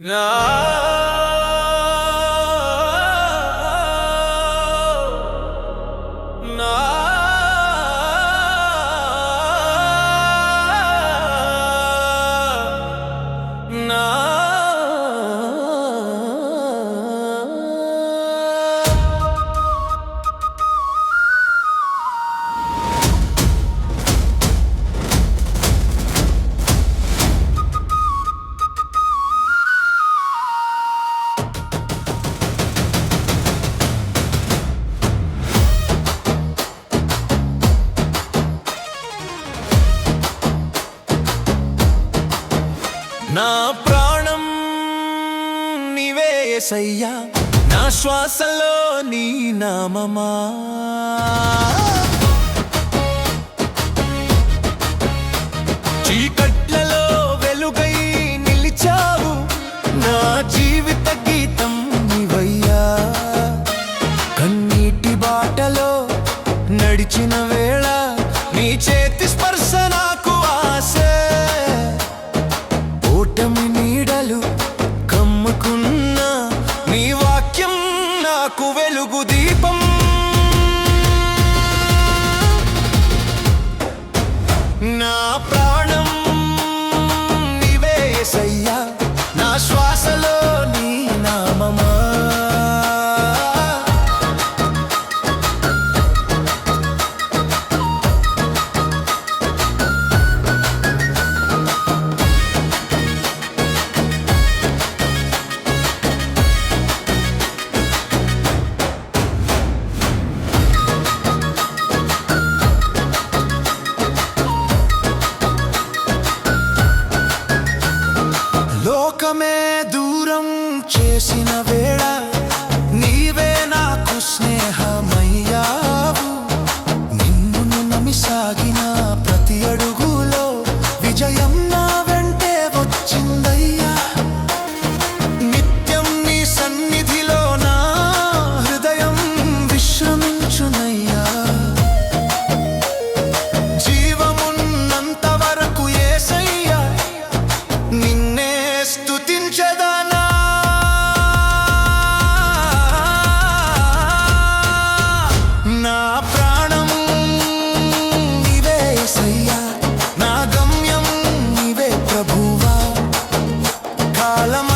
No. No. నా ప్రాణం నీవే సయ్యా నా శ్వాసలో నీ నామమా. చీకట్లలో వెలుగై నిలిచావు. నా జీవిత గీతం నీవయ్యా. కన్నీటి బాటలో నడిచిన వేళ నీ చేతి స్పర్శ కమ్ముకున్న నీ వాక్యం నాకు వెలుగు దీపం దూరమే దూరం చేసిన వేళ నీవే నాకు స్నేహం all of